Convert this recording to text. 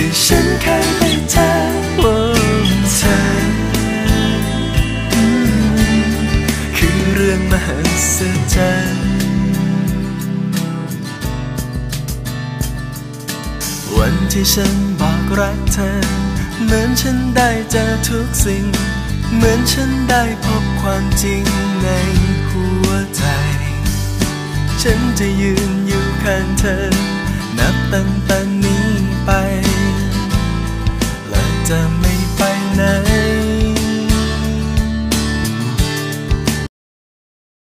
ที่ฉันเคยได้เจอเธอคือเรื่องมหัศจรรย์วันที่ฉันบอกรักเธอ เหมือนฉันได้เจอทุกสิ่ง เหมือนฉันได้พบความจริงในหัวใจ ฉันจะยืนอยู่ข้างเธอ นับตั้งแต่นี้ไป 的美。